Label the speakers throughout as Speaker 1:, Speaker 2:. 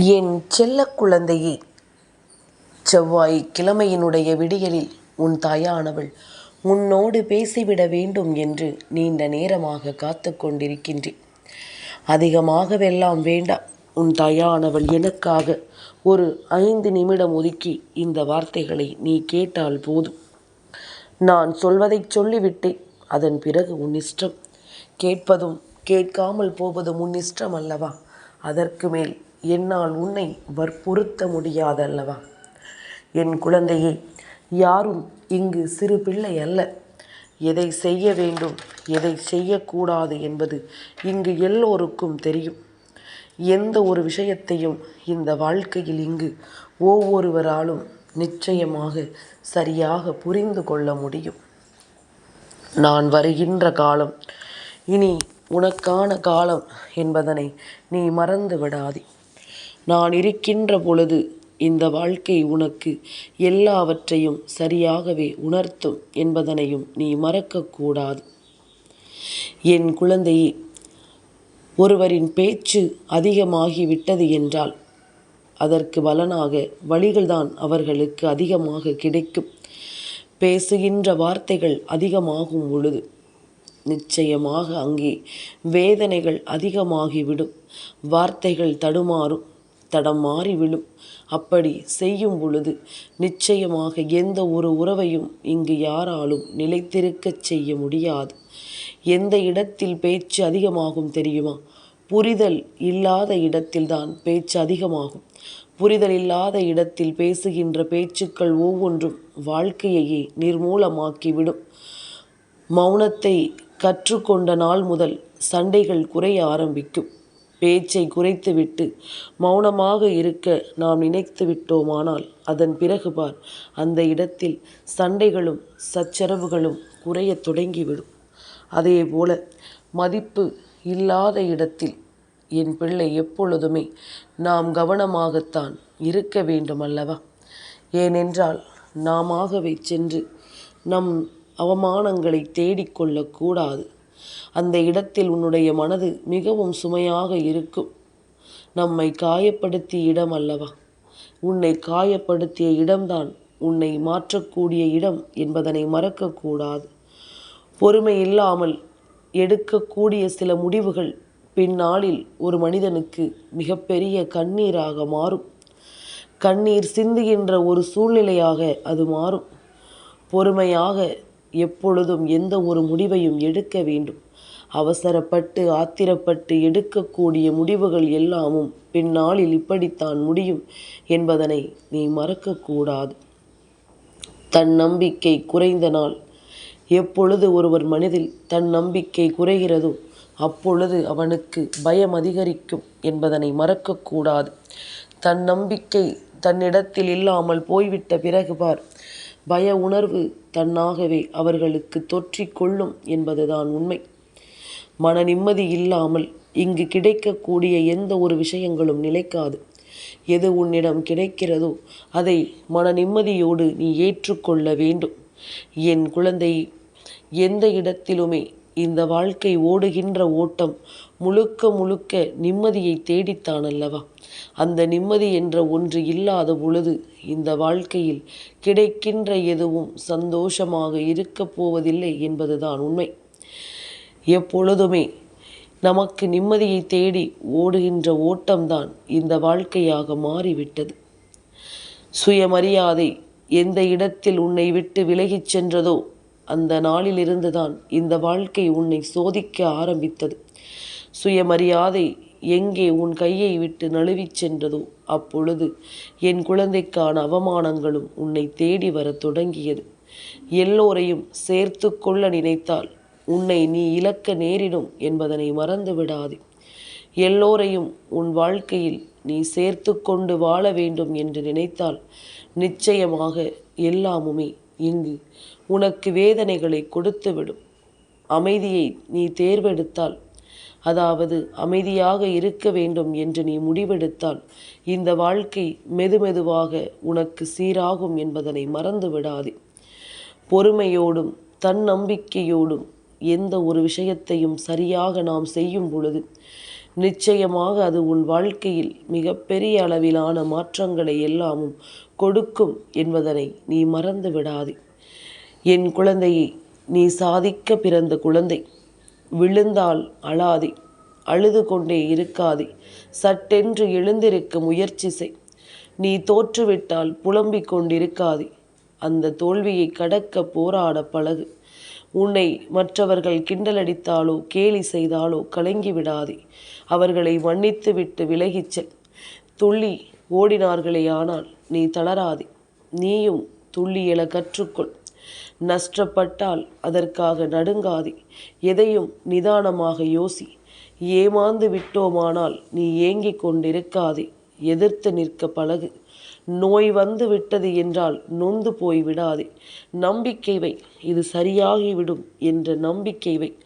Speaker 1: என் செல்ல குழந்தையே செவ்வாய் கிழமையினுடைய விடியலில் உன் தாயானவள் உன்னோடு பேசிவிட வேண்டும் என்று நீண்ட நேரமாக காத்து கொண்டிருக்கின்றேன். அதிகமாகவெல்லாம் வேண்டாம். உன் தாயானவள் எனக்காக ஒரு ஐந்து நிமிடம் ஒதுக்கி இந்த வார்த்தைகளை நீ கேட்டால் போதும். நான் சொல்வதைச் சொல்லிவிட்டேன். அதன் பிறகு உன் இஷ்டம். கேட்பதும் கேட்காமல் போவதும் உன் இஷ்டம் அல்லவா? அதற்கு மேல் என்னால் உன்னை வற்புறுத்த முடியாதல்லவா? என் குழந்தையே யாரும் இங்கு சிறு பிள்ளை அல்ல. எதை செய்ய வேண்டும் எதை செய்யக்கூடாது என்பது இங்கு எல்லோருக்கும் தெரியும். எந்த ஒரு விஷயத்தையும் இந்த வாழ்க்கையில் இங்கு ஒவ்வொருவராலும் நிச்சயமாக சரியாக புரிந்து கொள்ள முடியும். நான் வருகின்ற காலம் இனி உனக்கான காலம் என்பதனை நீ மறந்து விடாதே. நான் இருக்கின்ற பொழுது இந்த வாழ்க்கை உனக்கு எல்லாவற்றையும் சரியாகவே உணர்த்தும் என்பதனையும் நீ மறக்கக்கூடாது என் குழந்தையே ஒருவரின் பேச்சு அதிகமாகிவிட்டது என்றால் அதற்கு பலனாக வழிகள்தான் அவர்களுக்கு அதிகமாக கிடைக்கும். பேசுகின்ற வார்த்தைகள் அதிகமாகும் பொழுது நிச்சயமாக அங்கே வேதனைகள் அதிகமாகிவிடும். வார்த்தைகள் தடுமாறும். தடம் மாறி விழும். அப்படி செய்யும் பொழுது நிச்சயமாக எந்த ஒரு உறவையும் இங்கு யாராலும் நிலைத்திருக்கச் செய்ய முடியாது. எந்த இடத்தில் பேச்சு அதிகமாகும் தெரியுமா? புரிதல் இல்லாத இடத்தில்தான் பேச்சு அதிகமாகும். புரிதல் இல்லாத இடத்தில் பேசுகின்ற பேச்சுக்கள் ஒவ்வொன்றும் வாழ்க்கையையே நிர்மூலமாக்கிவிடும். மௌனத்தை கற்றுக்கொண்ட நாள் முதல் சண்டைகள் குறைய ஆரம்பிக்கும். பேச்சை குறைத்துவிட்டு மௌனமாக இருக்க நாம் நினைத்து விட்டோமானால் அதன் பிறகு பார் அந்த இடத்தில் சண்டைகளும் சச்சரவுகளும் குறையத் தொடங்கிவிடும். அதேபோல மதிப்பு இல்லாத இடத்தில் என் பிள்ளை எப்பொழுதுமே நாம் கவனமாகத்தான் இருக்க வேண்டும் அல்லவா ஏனென்றால் நாமாகவே சென்று நம் அவமானங்களை தேடிக்கொள்ளக்கூடாது அந்த இடத்தில் உன்னுடைய மனது மிகவும் சுமையாக இருக்கும். நம்மை காயப்படுத்திய இடம் அல்லவா? உன்னை காயப்படுத்திய இடம்தான் உன்னை மாற்றக்கூடிய இடம் என்பதனை மறக்கக்கூடாது. பொறுமை இல்லாமல் எடுக்கக்கூடிய சில முடிவுகள் பின்னாளில் ஒரு மனிதனுக்கு மிகப்பெரிய கண்ணீராக மாறும். கண்ணீர் சிந்துகின்ற ஒரு சூழ்நிலையாக அது மாறும். பொறுமையாக எப்பொழுதும் எந்த ஒரு முடிவையும் எடுக்க வேண்டும். அவசரப்பட்டு ஆத்திரப்பட்டு எடுக்கக்கூடிய முடிவுகள் எல்லாமும் பின்னாளில் இப்படித்தான் முடியும் என்பதனை நீ மறக்கக்கூடாது. தன் நம்பிக்கை குறைந்த நாள். எப்பொழுது ஒருவர் மனதில் தன் நம்பிக்கை குறைகிறதோ அப்பொழுது அவனுக்கு பயம் அதிகரிக்கும் என்பதனை மறக்கக்கூடாது. தன் நம்பிக்கை தன்னிடத்தில் இல்லாமல் போய்விட்ட பிறகு பார். பய உணர்வு தன்னாகவே அவர்களுக்கு தொற்றிக்கொள்ளும் என்பதுதான் உண்மை. மன நிம்மதி இல்லாமல் இங்கு கிடைக்கக்கூடிய எந்த ஒரு விஷயங்களும் நிலைக்காது. எது உன்னிடம் கிடைக்கிறதோ அதை மன நிம்மதியோடு நீ ஏற்றுக்கொள்ள வேண்டும். என் குழந்தை எந்த இடத்திலுமே இந்த வாழ்க்கை ஓடுகின்ற ஓட்டம் முழுக்க முழுக்க நிம்மதியை தேடித்தான் அல்லவா அந்த நிம்மதி என்ற ஒன்று இல்லாத பொழுது இந்த வாழ்க்கையில் கிடைக்கின்ற எதுவும் சந்தோஷமாக இருக்கப் போவதில்லை என்பதுதான் உண்மை. எப்பொழுதுமே நமக்கு நிம்மதியை தேடி ஓடுகின்ற ஓட்டம்தான் இந்த வாழ்க்கையாக மாறிவிட்டது. சுயமரியாதை எந்த இடத்தில் உன்னை விட்டு விலகிச் சென்றதோ அந்த நாளிலிருந்துதான் இந்த வாழ்க்கை உன்னை சோதிக்க ஆரம்பித்தது. சுயமரியாதை எங்கே உன் கையை விட்டு நழுவிச் சென்றதோ அப்பொழுது என் குழந்தைக்கான அவமானங்களும் உன்னை தேடி வரத் தொடங்கியது. எல்லோரையும் சேர்த்து கொள்ள நினைத்தால் உன்னை நீ இழக்க நேரிடும் என்பதனை மறந்து விடாதே. எல்லோரையும் உன் வாழ்க்கையில் நீ சேர்த்து கொண்டு வாழ வேண்டும் என்று நினைத்தால் நிச்சயமாக எல்லாமுமே இங்கு உனக்கு வேதனைகளை கொடுத்துவிடும். அமைதியை நீ தேர்வெடுத்தால் அதாவது அமைதியாக இருக்க வேண்டும் என்று நீ முடிவெடுத்தால் இந்த வாழ்க்கை மெதுமெதுவாக உனக்கு சீராகும் என்பதனை மறந்து விடாதே. பொறுமையோடும் தன்னம்பிக்கையோடும் எந்த ஒரு விஷயத்தையும் சரியாக நாம் செய்யும் பொழுது நிச்சயமாக அது உன் வாழ்க்கையில் மிகப்பெரிய அளவிலான மாற்றங்களை எல்லாமும் கொடுக்கும் என்பதனை நீ மறந்து விடாதே. என் குழந்தையை நீ சாதிக்க பிறந்த குழந்தை. விழுந்தால் அழாதி அழுது கொண்டே இருக்காதே சட்டென்று எழுந்திருக்க முயற்சி செய். நீ தோற்றுவிட்டால் புலம்பிக் கொண்டிருக்காதே அந்த தோல்வியை கடக்க போராட பழகு. உன்னை மற்றவர்கள் கிண்டலடித்தாலோ கேலி செய்தாலோ கலங்கி விடாதே அவர்களை மன்னித்து விட்டு விலகிச் செல். துள்ளி ஓடினார்களே ஆனால் நீ தளராதே நீயும் துள்ளி எழ கற்றுக்கொள். நஷ்டப்பட்டால் அதற்காக நடுங்காதே. எதையும் நிதானமாக யோசி. ஏமாந்து விட்டோமானால் நீ ஏங்கிக் கொண்டிருக்காதே. எதிர்த்து நிற்க பழகு. நோய் வந்து விட்டது என்றால் நொந்து போய் விடாதே. நம்பிக்கை வை. இது சரியாகிவிடும் என்ற நம்பிக்கை வை.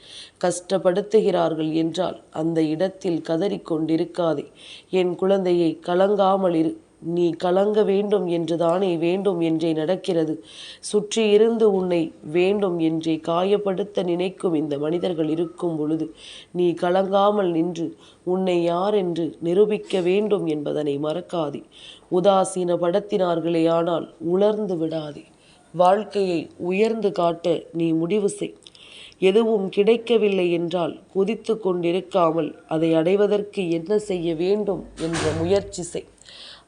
Speaker 1: கஷ்டப்படுத்துகிறார்கள் என்றால் அந்த இடத்தில் கதறிக்கொண்டிருக்காதே என் குழந்தையை கலங்காமல் இரு. நீ கலங்க வேண்டும் என்றுதானே வேண்டும் என்றே நடக்கிறது. சுற்றி இருந்து உன்னை வேண்டும் என்றே காயப்படுத்த நினைக்கும் இந்த மனிதர்கள் இருக்கும் பொழுது நீ கலங்காமல் நின்று உன்னை யார் என்று நிரூபிக்க வேண்டும் என்பதனை மறக்காதே. உதாசீனப்படுத்தினார்களே ஆனால் உலர்ந்து விடாதே. வாழ்க்கையை உயர்ந்து காட்ட நீ முடிவு செய். எதுவும் கிடைக்கவில்லை என்றால் குதித்து கொண்டிருக்காமல் அதை அடைவதற்கு என்ன செய்ய வேண்டும் என்ற முயற்சி செய்.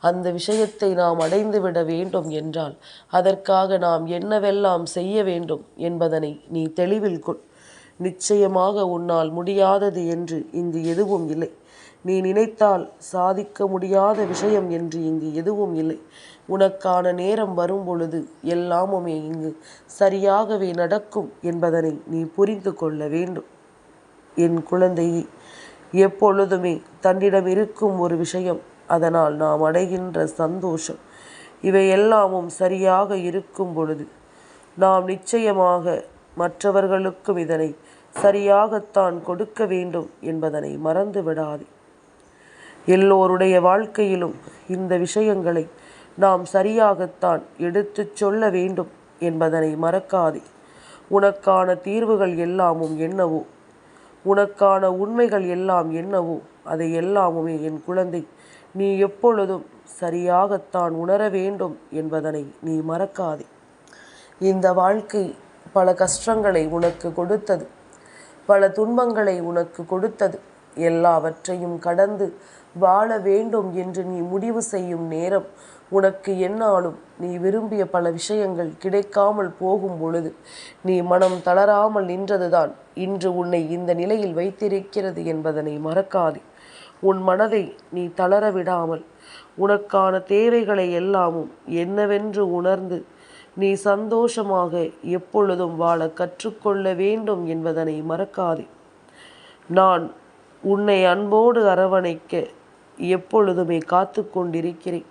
Speaker 1: அந்த விஷயத்தை நாம் அடைந்துவிட வேண்டும் என்றால் அதற்காக நாம் என்னவெல்லாம் செய்ய வேண்டும் என்பதனை நீ தெளிவில் கொள். நிச்சயமாக உன்னால் முடியாதது என்று இங்கு எதுவும் இல்லை. நீ நினைத்தால் சாதிக்க முடியாத விஷயம் என்று இங்கு எதுவும் இல்லை. உனக்கான நேரம் வரும் பொழுது எல்லாமுமே இங்கு சரியாகவே நடக்கும் என்பதனை நீ புரிந்து கொள்ள வேண்டும். என் குழந்தையை எப்பொழுதுமே தன்னிடம் இருக்கும் ஒரு விஷயம் அதனால் நாம் அடைகின்ற சந்தோஷம் இவை எல்லாமும் சரியாக இருக்கும் பொழுது நாம் நிச்சயமாக மற்றவர்களுக்கும் இதனை சரியாகத்தான் கொடுக்க வேண்டும் என்பதனை மறந்து விடாதே எல்லோருடைய வாழ்க்கையிலும் இந்த விஷயங்களை நாம் சரியாகத்தான் எடுத்துச் சொல்ல வேண்டும் என்பதனை மறக்காதே. உனக்கான தீர்வுகள் எல்லாமும் என்னவோ? உனக்கான உண்மைகள் எல்லாம் என்னவோ? அதை எல்லாமுமே என் குழந்தை நீ எப்பொழுதும் சரியாகத்தான் உணர வேண்டும் என்பதனை நீ மறக்காதே. இந்த வாழ்க்கை பல கஷ்டங்களை உனக்கு கொடுத்தது. பல துன்பங்களை உனக்கு கொடுத்தது. எல்லாவற்றையும் கடந்து வாழ வேண்டும் என்று நீ முடிவு செய்யும் நேரம் உனக்கு என்னாலும் நீ விரும்பிய பல விஷயங்கள் கிடைக்காமல் போகும் பொழுது நீ மனம் தளராமல் நின்றதுதான் இன்று உன்னை இந்த நிலையில் வைத்திருக்கிறது என்பதனை மறக்காதே. உன் மனதை நீ தளர விடாமல் உனக்கான தேவைகளை எல்லாமும் என்னவென்று உணர்ந்து நீ சந்தோஷமாக எப்பொழுதும் வாழ கற்றுக்கொள்ள வேண்டும் என்பதனை மறக்காதே. நான் உன்னை அன்போடு அரவணைக்க எப்பொழுதுமே காத்து கொண்டிருக்கிறேன்.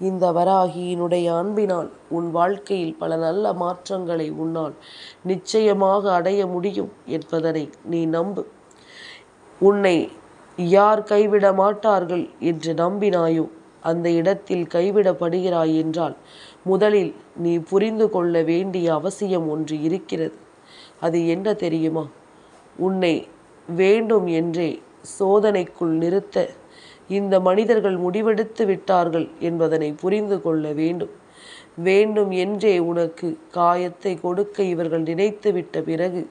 Speaker 1: இந்த வராகியினுடைய அன்பினால் உன் வாழ்க்கையில் பல நல்ல மாற்றங்களை உன்னால் நிச்சயமாக அடைய முடியும் என்பதனை நீ நம்பு. உன்னை யார் கைவிட மாட்டார்கள் என்று நம்பினாயோ அந்த இடத்தில் கைவிடப்படுகிறாய் என்றால் முதலில் நீ புரிந்து கொள்ள வேண்டிய அவசியம் ஒன்று இருக்கிறது. அது என்ன தெரியுமா? உன்னை வேண்டும் என்றே சோதனைக்குள் நிறுத்த இந்த மனிதர்கள் முடிவெடுத்து விட்டார்கள் என்பதனை புரிந்து கொள்ள வேண்டும். வேண்டும் என்றே உனக்கு காயத்தை கொடுக்க இவர்கள் நினைத்து விட்ட பிறகு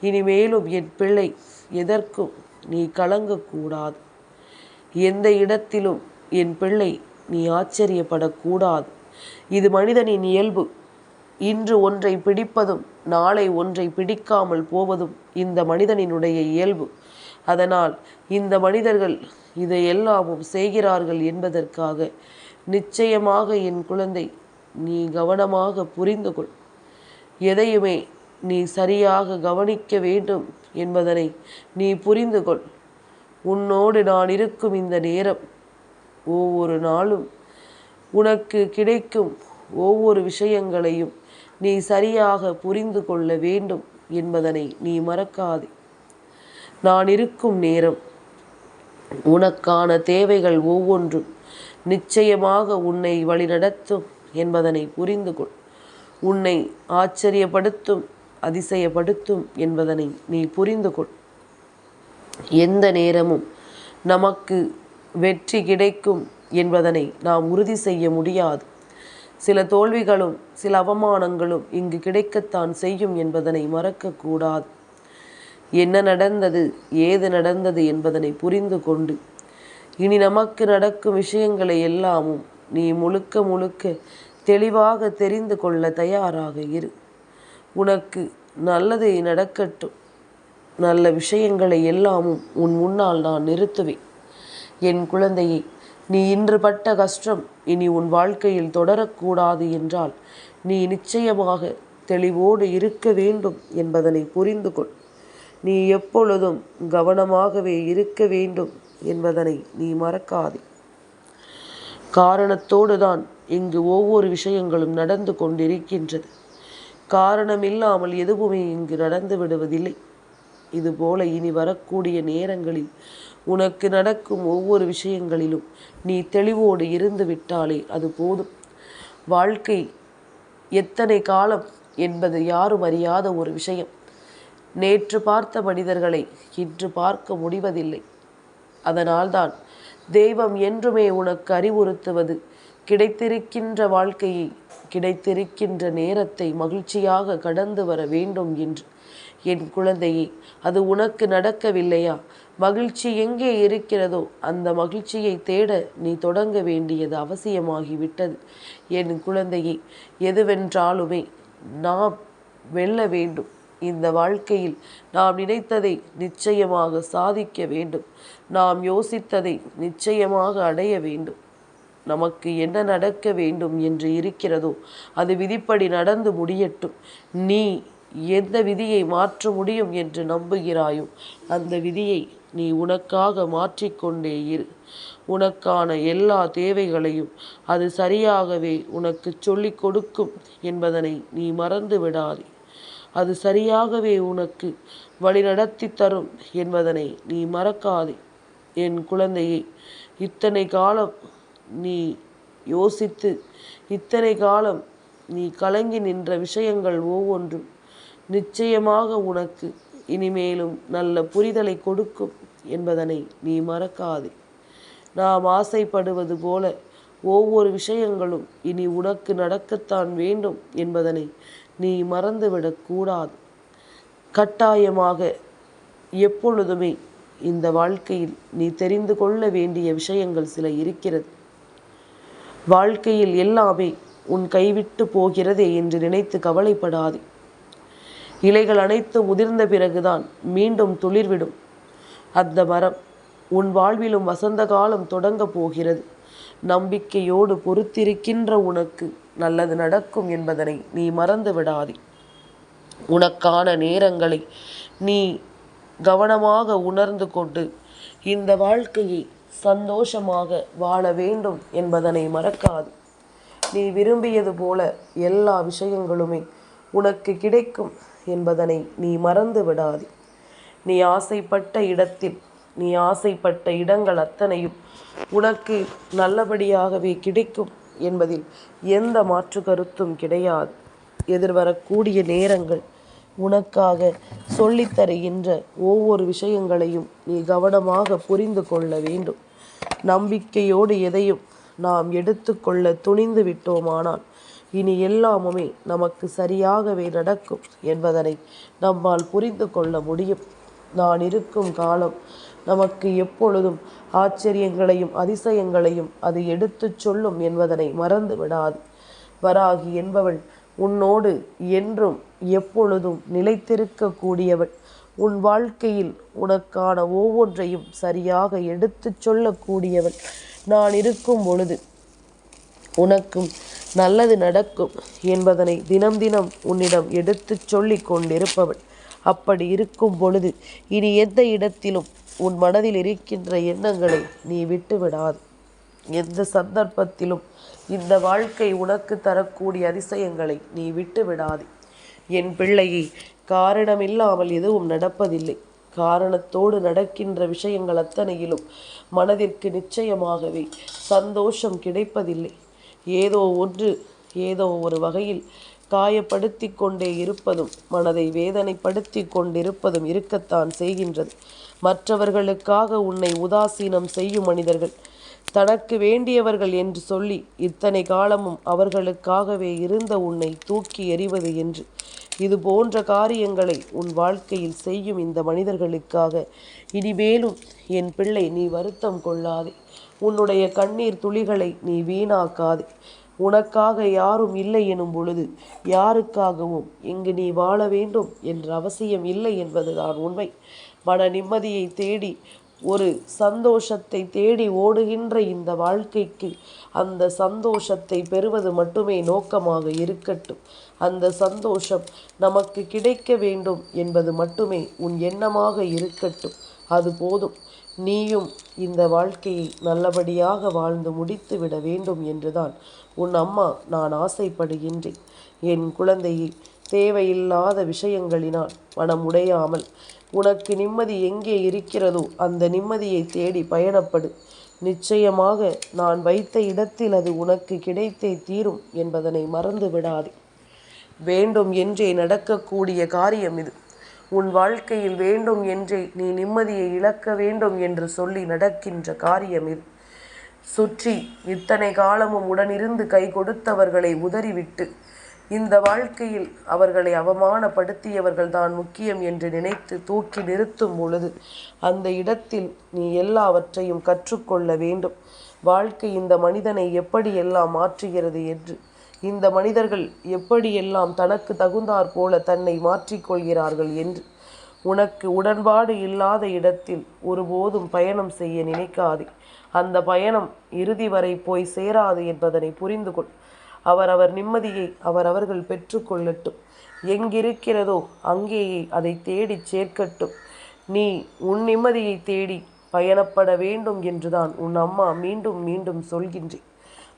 Speaker 1: இனிமேலும் என் பிள்ளை எதற்கும் நீ கலங்கக்கூடாது. எந்த இடத்திலும் என் பிள்ளை நீ ஆச்சரியப்படக்கூடாது. இது மனிதனின் இயல்பு. இன்று ஒன்றை பிடிப்பதும் நாளை ஒன்றை பிடிக்காமல் போவதும் இந்த மனிதனினுடைய இயல்பு. அதனால் இந்த மனிதர்கள் இதையெல்லாமும் செய்கிறார்கள் என்பதற்காக நிச்சயமாக என் குழந்தை நீ கவனமாக புரிந்து கொள் எதையுமே நீ சரியாக கவனிக்க வேண்டும் என்பதனை நீ புரிந்து கொள் உன்னோடு நான் இருக்கும் இந்த நேரம் ஒவ்வொரு நாளும் உனக்கு கிடைக்கும் ஒவ்வொரு விஷயங்களையும் நீ சரியாக புரிந்து கொள்ள வேண்டும் என்பதனை நீ மறக்காதே. நான் இருக்கும் நேரம் உனக்கான தேவைகள் ஒவ்வொன்றும் நிச்சயமாக உன்னை வழிநடத்தும் என்பதனை புரிந்து கொள் உன்னை ஆச்சரியப்படுத்தும் அதிசயப்படுத்தும் என்பதனை நீ புரிந்து கொள். எந்த நேரமும் நமக்கு வெற்றி கிடைக்கும் என்பதனை நாம் உறுதி செய்ய முடியாது. சில தோல்விகளும் சில அவமானங்களும் இங்கு கிடைக்கத்தான் செய்யும் என்பதனை மறக்கக்கூடாது. என்ன நடந்தது ஏது நடந்தது என்பதனை புரிந்து கொண்டு இனி நமக்கு நடக்கும் விஷயங்களை எல்லாமும் நீ முழுக்க முழுக்க தெளிவாக தெரிந்து கொள்ள தயாராக இரு. உனக்கு நல்லது நடக்கட்டும். நல்ல விஷயங்களை எல்லாமும் உன் முன்னால் நான் நிறுத்துவேன். என் குழந்தையை நீ இன்று பட்ட கஷ்டம் இனி உன் வாழ்க்கையில் தொடரக்கூடாது என்றால் நீ நிச்சயமாக தெளிவோடு இருக்க வேண்டும் என்பதனை புரிந்து கொள். நீ எப்பொழுதும் கவனமாகவே இருக்க வேண்டும் என்பதனை நீ மறக்காதே. காரணத்தோடு தான் இங்கு ஒவ்வொரு விஷயங்களும் நடந்து கொண்டிருக்கின்றது. காரணமில்லாமல் எதுவுமே இங்கு நடந்து விடுவதில்லை. இதுபோல இனி வரக்கூடிய நேரங்களில் உனக்கு நடக்கும் ஒவ்வொரு விஷயங்களிலும் நீ தெளிவோடு இருந்து விட்டாலே அது போதும். வாழ்க்கை எத்தனை காலம் என்பது யாரும் அறியாத ஒரு விஷயம். நேற்று பார்த்த மனிதர்களை இன்று பார்க்க முடிவதில்லை. அதனால்தான் தெய்வம் என்றுமே உனக்கு அறிவுறுத்துவது கிடைத்திருக்கின்ற வாழ்க்கையை கிடைத்திருக்கின்ற நேரத்தை மகிழ்ச்சியாக கடந்து வர வேண்டும் என்று. என் குழந்தையே அது உனக்கு நடக்கவில்லையா? மகிழ்ச்சி எங்கே இருக்கிறதோ அந்த மகிழ்ச்சியை தேட நீ தொடங்க வேண்டியது அவசியமாகிவிட்டது. என் குழந்தையே எதுவென்றாலுமே நாம் வெல்ல வேண்டும். இந்த வாழ்க்கையில் நாம் நினைத்ததை நிச்சயமாக சாதிக்க வேண்டும். நாம் யோசித்ததை நிச்சயமாக அடைய வேண்டும். நமக்கு என்ன நடக்க வேண்டும் என்று இருக்கிறதோ அது விதிப்படி நடந்து முடியட்டும். நீ எந்த விதியை மாற்ற முடியும் என்று நம்புகிறாயோ அந்த விதியை நீ உனக்காக மாற்றிக்கொண்டே இரு. உனக்கான எல்லா தேவைகளையும் அது சரியாகவே உனக்கு சொல்லிக் கொடுக்கும் என்பதனை நீ மறந்து விடாதே. அது சரியாகவே உனக்கு வழிநடத்தி தரும் என்பதனை நீ மறக்காதே. என் குழந்தையை இத்தனை காலம் நீ யோசித்து இத்தனை காலம் நீ கலங்கி நின்ற விஷயங்கள் ஒவ்வொன்றும் நிச்சயமாக உனக்கு இனிமேலும் நல்ல புரிதலை கொடுக்கும் என்பதனை நீ மறக்காதே. நாம் ஆசைப்படுவது போல ஒவ்வொரு விஷயங்களும் இனி உனக்கு நடக்கத்தான் வேண்டும் என்பதனை நீ மறந்துவிடக்கூடாது கட்டாயமாக எப்பொழுதுமே இந்த வாழ்க்கையில் நீ தெரிந்து கொள்ள வேண்டிய விஷயங்கள் சில இருக்கிறது. வாழ்க்கையில் எல்லாமே உன் கைவிட்டு போகிறதே என்று நினைத்து கவலைப்படாதே. இலைகள் அனைத்தும் முதிர்ந்த பிறகுதான் மீண்டும் துளிர்விடும். அந்த மரம் உன் வாழ்விலும் வசந்த காலம் தொடங்கப் போகிறது. நம்பிக்கையோடு பொறுத்திருக்கின்ற உனக்கு நல்லது நடக்கும் என்பதனை நீ மறந்து விடாதே. உனக்கான நேரங்களை நீ கவனமாக உணர்ந்து கொண்டு இந்த வாழ்க்கையை சந்தோஷமாக வாழ வேண்டும் என்பதனை மறக்காது. நீ விரும்பியது போல எல்லா விஷயங்களுமே உனக்கு கிடைக்கும் என்பதனை நீ மறந்து விடாது. நீ ஆசைப்பட்ட இடத்தில் நீ ஆசைப்பட்ட இடங்கள் அத்தனையும் உனக்கு நல்லபடியாகவே கிடைக்கும் என்பதில் எந்த மாற்று கருத்தும் கிடையாது. எதிர்வரக்கூடிய நேரங்கள் உனக்காக சொல்லித்தருகின்ற ஒவ்வொரு விஷயங்களையும் நீ கவனமாக புரிந்து கொள்ள வேண்டும். நம்பிக்கையோடு எதையும் நாம் எடுத்துக்கொள்ள துணிந்து விட்டோமானால் இனி எல்லாமுமே நமக்கு சரியாகவே நடக்கும் என்பதனை நம்மால் புரிந்து கொள்ள முடியும். நான் இருக்கும் காலம் நமக்கு எப்பொழுதும் ஆச்சரியங்களையும் அதிசயங்களையும் அது எடுத்துச் சொல்லும் என்பதனை மறந்து விடாது வராகி என்பவள் உன்னோடு என்றும் எப்பொழுதும் நிலைத்திருக்கக்கூடியவள். உன் வாழ்க்கையில் உனக்கான ஒவ்வொன்றையும் சரியாக எடுத்துச் சொல்லக்கூடியவள் நான் இருக்கும் பொழுது உனக்கும் நல்லது நடக்கும் என்பதனை தினம் தினம் உன்னிடம் எடுத்துச் சொல்லி கொண்டிருப்பவள். அப்படி இருக்கும் பொழுது இனி எந்த இடத்திலும் உன் மனதில் இருக்கின்ற எண்ணங்களை நீ விட்டுவிடாது. எந்த சந்தர்ப்பத்திலும் இந்த வாழ்க்கை உனக்கு தரக்கூடிய அதிசயங்களை நீ விட்டு விடாது. என் பிள்ளையை காரணமில்லாமல் எதுவும் நடப்பதில்லை. காரணத்தோடு நடக்கின்ற விஷயங்கள் அத்தனையிலும் மனதிற்கு நிச்சயமாகவே சந்தோஷம் கிடைப்பதில்லை. ஏதோ ஒன்று ஏதோ ஒரு வகையில் காயப்படுத்தி கொண்டே இருப்பதும் மனதை வேதனைப்படுத்தி கொண்டிருப்பதும் இருக்கத்தான் செய்கின்றது. மற்றவர்களுக்காக உன்னை உதாசீனம் செய்யும் மனிதர்கள் தனக்கு வேண்டியவர்கள் என்று சொல்லி இத்தனை காலமும் அவர்களுக்காகவே இருந்த உன்னை தூக்கி எறிவது என்று. இது போன்ற காரியங்களை உன் வாழ்க்கையில் செய்யும் இந்த மனிதர்களுக்காக. இனிமேலும் என் பிள்ளை நீ வருத்தம் கொள்ளாதே. உன்னுடைய கண்ணீர் துளிகளை நீ வீணாக்காதே. உனக்காக யாரும் இல்லை எனும் பொழுது யாருக்காகவும் இங்கு நீ வாழ வேண்டும் என்ற அவசியம் இல்லை என்பதுதான் உண்மை. மன நிம்மதியை தேடி ஒரு சந்தோஷத்தை தேடி ஓடுகின்ற இந்த வாழ்க்கைக்கு அந்த சந்தோஷத்தை பெறுவது மட்டுமே நோக்கமாக இருக்கட்டும். அந்த சந்தோஷம் நமக்கு கிடைக்க வேண்டும் என்பது மட்டுமே உன் எண்ணமாக இருக்கட்டும். அது போதும். நீயும் இந்த வாழ்க்கையை நல்லபடியாக வாழ்ந்து முடித்து விட வேண்டும் என்றுதான் உன் அம்மா நான் ஆசைப்படுகின்றேன். என் குழந்தையை தேவையில்லாத விஷயங்களினால் மனமுடையாமல் உனக்கு நிம்மதி எங்கே இருக்கிறதோ அந்த நிம்மதியை தேடி பயணப்படு. நிச்சயமாக நான் வைத்த இடத்தில் அது உனக்கு கிடைத்தே தீரும் என்பதனை மறந்து விடாதே. வேண்டும் என்றே நடக்கக்கூடிய காரியம் இது. உன் வாழ்க்கையில் வேண்டும் என்றே நீ நிம்மதியை இழக்க வேண்டும் என்று சொல்லி நடக்கின்ற காரியம் இது. சுற்றி இத்தனை காலமும் உடனிருந்து கை கொடுத்தவர்களை உதறிவிட்டு இந்த வாழ்க்கையில் அவர்களை அவமானப்படுத்தியவர்கள் தான் முக்கியம் என்று நினைத்து தூக்கி நிறுத்தும் பொழுது அந்த இடத்தில் நீ எல்லாவற்றையும் கற்றுக்கொள்ள வேண்டும். வாழ்க்கை இந்த மனிதனை எப்படியெல்லாம் மாற்றுகிறது என்று. இந்த மனிதர்கள் எப்படியெல்லாம் தனக்கு தகுந்தாற் போல தன்னை மாற்றிக்கொள்கிறார்கள் என்று. உனக்கு உடன்பாடு இல்லாத இடத்தில் ஒருபோதும் பயணம் செய்ய நினைக்காதே. அந்த பயணம் இறுதி வரை போய் சேராது என்பதனை புரிந்து கொள் அவரவர் நிம்மதியை அவரவர்கள் பெற்றுக்கொள்ளட்டும். எங்கிருக்கிறதோ அங்கேயே அதை தேடிச் சேர்க்கட்டும். நீ உன் நிம்மதியை தேடி பயணப்பட வேண்டும் என்றுதான் உன் அம்மா மீண்டும் மீண்டும் சொல்கின்றேன்.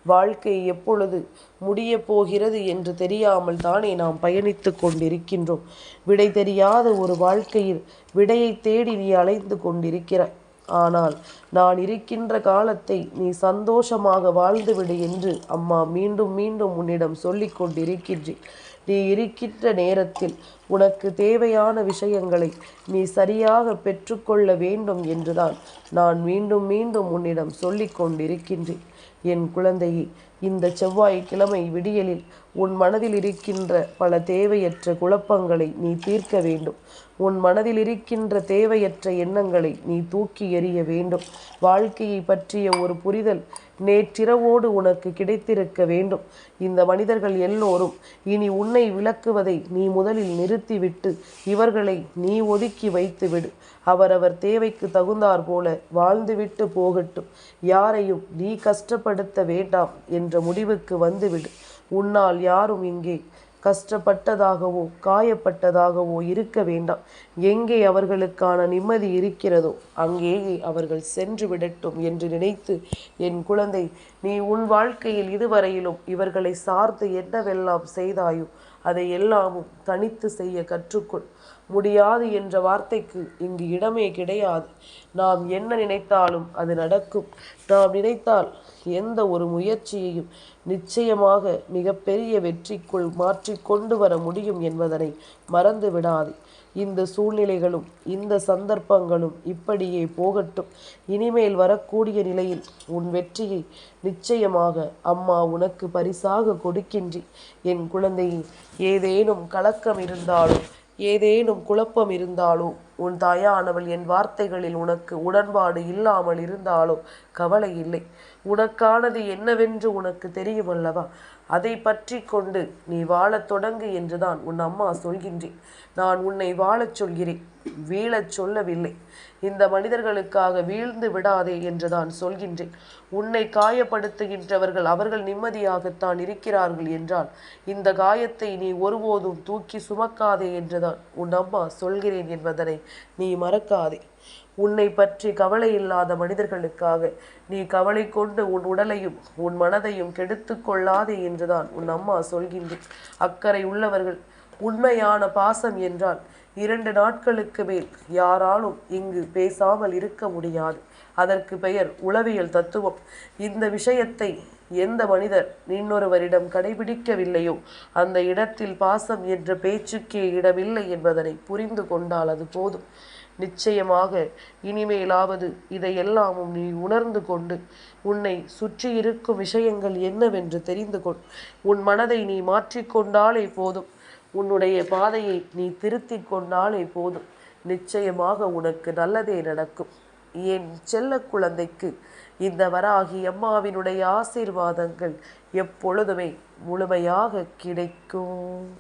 Speaker 1: வாழ்க்கை எப்பொழுது முடிய போகிறது என்று தெரியாமல் தானே நாம் பயணித்து கொண்டிருக்கின்றோம். விடை தெரியாத ஒரு வாழ்க்கையில் விடையை தேடி நீ அலைந்து கொண்டிருக்கிறாய். ஆனால் நான் இருக்கின்ற காலத்தை நீ சந்தோஷமாக வாழ்ந்துவிடு என்று அம்மா மீண்டும் மீண்டும் உன்னிடம் சொல்லிக் கொண்டிருக்கின்றேன். நீ இருக்கின்ற நேரத்தில் உனக்கு தேவையான விஷயங்களை நீ சரியாக பெற்றுக்கொள்ள வேண்டும் என்றுதான் நான் மீண்டும் மீண்டும் உன்னிடம் சொல்லிக் கொண்டிருக்கின்றேன். என் குழந்தையை இந்த செவ்வாய்க்கிழமை விடியலில் உன் மனதில் இருக்கின்ற பல தேவையற்ற குழப்பங்களை நீ தீர்க்க வேண்டும். உன் மனதில் இருக்கின்ற தேவையற்ற எண்ணங்களை நீ தூக்கி எறிய வேண்டும். வாழ்க்கையை பற்றிய ஒரு புரிதல் நேற்றிரவோடு உனக்கு கிடைத்திருக்க வேண்டும். இந்த மனிதர்கள் எல்லோரும் இனி உன்னை விளக்குவதை நீ முதலில் நிறுத்திவிட்டு இவர்களை நீ ஒதுக்கி வைத்துவிடு. அவரவர் தேவைக்கு தகுந்தாற் போல வாழ்ந்துவிட்டு போகட்டும். யாரையும் நீ கஷ்டப்படுத்த வேண்டாம் என்று என்ற முடிவுக்கு வந்துவிடு. உன்னால் யாரும் இங்கே கஷ்டப்பட்டதாகவோ காயப்பட்டதாகவோ இருக்க வேண்டாம். எங்கே அவர்களுக்கான நிம்மதி இருக்கிறதோ அங்கேயே அவர்கள் சென்று விடட்டும் என்று நினைத்து என் குழந்தை நீ உன் வாழ்க்கையில் இதுவரையிலும் இவர்களை சார்ந்து என்னவெல்லாம் செய்தாயோ அதை எல்லாமும் தனித்து செய்ய கற்றுக்கொள். முடியாது என்ற வார்த்தைக்கு இங்கு இடமே கிடையாது. நாம் என்ன நினைத்தாலும் அது நடக்கும். நாம் நினைத்தால் எந்த ஒரு முயற்சியையும் நிச்சயமாக மிகப்பெரிய வெற்றிக்குள் மாற்றி கொண்டு வர முடியும் என்பதனை மறந்து விடாதே. இந்த சூழ்நிலைகளும் இந்த சந்தர்ப்பங்களும் இப்படியே போகட்டும். இனிமேல் வரக்கூடிய நிலையில் உன் வெற்றியை நிச்சயமாக அம்மா உனக்கு பரிசாக கொடுக்கின்றி. என் குழந்தையை ஏதேனும் கலக்கம் இருந்தாலும் ஏதேனும் குழப்பம் இருந்தாலோ உன் தாயானவள் என் வார்த்தைகளில் உனக்கு உடன்பாடு இல்லாமல் இருந்தாலோ கவலை இல்லை. உனக்கானது என்னவென்று உனக்கு தெரியுமல்லவா அதை பற்றி கொண்டு நீ வாழத் தொடங்கு என்றுதான் உன் அம்மா சொல்கின்றேன். நான் உன்னை வாழச் சொல்கிறேன். வீழச் சொல்லவில்லை. இந்த மனிதர்களுக்காக வீழ்ந்து விடாதே என்றுதான் சொல்கின்றேன். உன்னை காயப்படுத்துகின்றவர்கள் அவர்கள் நிம்மதியாகத்தான் இருக்கிறார்கள் என்றால் இந்த காயத்தை நீ ஒருபோதும் தூக்கி சுமக்காதே என்றுதான் உன் அம்மா சொல்கிறேன் என்பதனை நீ மறக்காதே. உன்னை பற்றி கவலை இல்லாத மனிதர்களுக்காக நீ கவலை கொண்டு உன் உடலையும் உன் மனதையும் கெடுத்து கொள்ளாதே என்றுதான் உன் அம்மா சொல்கின்றேன் அக்கறை உள்ளவர்கள் உண்மையான பாசம் என்றால் இரண்டு நாட்களுக்கு மேல் யாராலும் இங்கு பேசாமல் இருக்க முடியாது. அதற்கு பெயர் உளவியல் தத்துவம். இந்த விஷயத்தை எந்த மனிதர் இன்னொருவரிடம் கடைபிடிக்கவில்லையோ அந்த இடத்தில் பாசம் என்ற பேச்சுக்கே இடமில்லை என்பதனை புரிந்து கொண்டால் அது போதும். நிச்சயமாக இனிமேலாவது இதையெல்லாமும் நீ உணர்ந்து கொண்டு உன்னை சுற்றி இருக்கும் விஷயங்கள் என்னவென்று தெரிந்து கொள். உன் மனதை நீ மாற்றிக்கொண்டாலே போதும். உன்னுடைய பாதையை நீ திருத்தி கொண்டாலே போதும். நிச்சயமாக உனக்கு நல்லதே நடக்கும். என் செல்ல குழந்தைக்கு இந்த வராகி அம்மாவினுடைய ஆசீர்வாதங்கள் எப்பொழுதுமே முழுமையாக கிடைக்கும்.